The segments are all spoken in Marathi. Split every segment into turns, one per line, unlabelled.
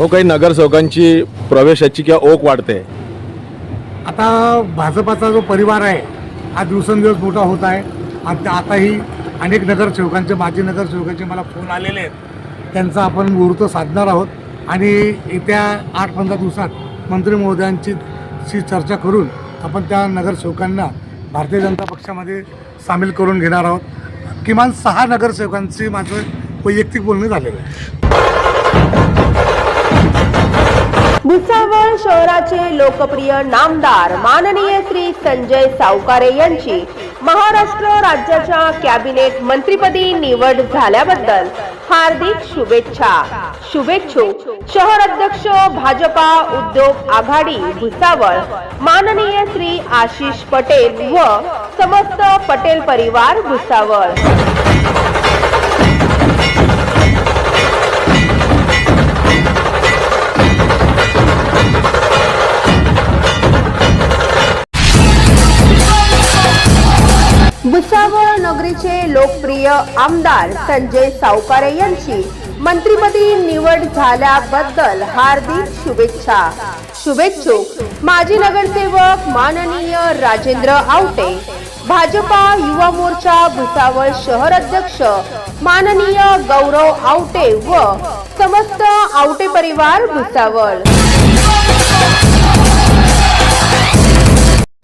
हो काही नगरसेवकांची प्रवेशाची किंवा ओक वाढते.
आता भाजपाचा जो परिवार आहे हा दिवसेंदिवस मोठा होत आहे. आणि आताही अनेक नगरसेवकांचे माजी नगरसेवकांचे मला फोन आलेले आहेत. त्यांचा आपण मुहूर्त साधणार आहोत. आणि येत्या आठ पंधरा दिवसात मंत्री महोदयांची शी चर्चा करून आपण त्या नगरसेवकांना भारतीय जनता पक्षामध्ये सामील करून घेणार आहोत. किमान सहा नगरसेवकांची माझं वैयक्तिक बोलणं झालेलं आहे.
भुसावळ शहराचे लोकप्रिय नामदार माननीय श्री संजय सावकारे यांची महाराष्ट्र राज्याच्या कॅबिनेट मंत्रीपदी निवड झाल्याबद्दल हार्दिक शुभेच्छा. शुभेच्छुक शहर अध्यक्ष भाजपा उद्योग आघाडी भुसावळ माननीय श्री आशिष पटेल व समस्त पटेल परिवार भुसावळ. भुसावळ नगरीचे लोकप्रिय आमदार संजय सावकारे यांची मंत्रीपदी निवड झाल्याबद्दल हार्दिक शुभेच्छा. शुभेच्छुक माजी नगरसेवक माननीय राजेंद्र आवटे भाजपा युवा मोर्चा भुसावळ शहर अध्यक्ष माननीय गौरव आवटे व समस्त आवटे परिवार भुसावळ.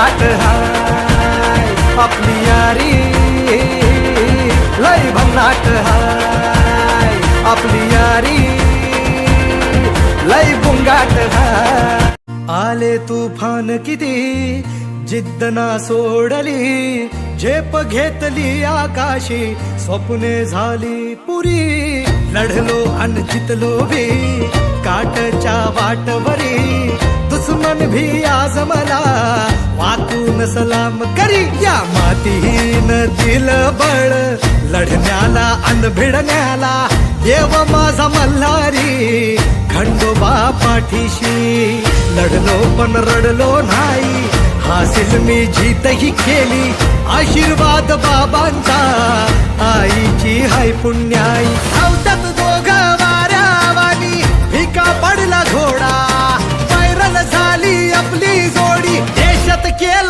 लय हाय आपली यारी लय भन्नाट हाय आपली यारी लय बुंगाट हाय। आले तुफान किती जिद्द ना सोडली झेप घेतली आकाशी स्वप्ने झाली पुरी लढलो अन जितलो बी काटच्या वाटवरी दुश्मन भी आज मान सलाम करी या मातीहीन दिल बळ. लढण्याला अन भिडण्याला देव माझा मल्हारी. खंडोबा पाठीशी लढलो पण रडलो नाही. हासिल मी जीतही केली आशीर्वाद बाबांचा. आईची हाय पुण्याई. धावतात दोघ वाऱ्यावानी भिका पडला घोडा. व्हायरल झाली आपली जोडी. देशात केला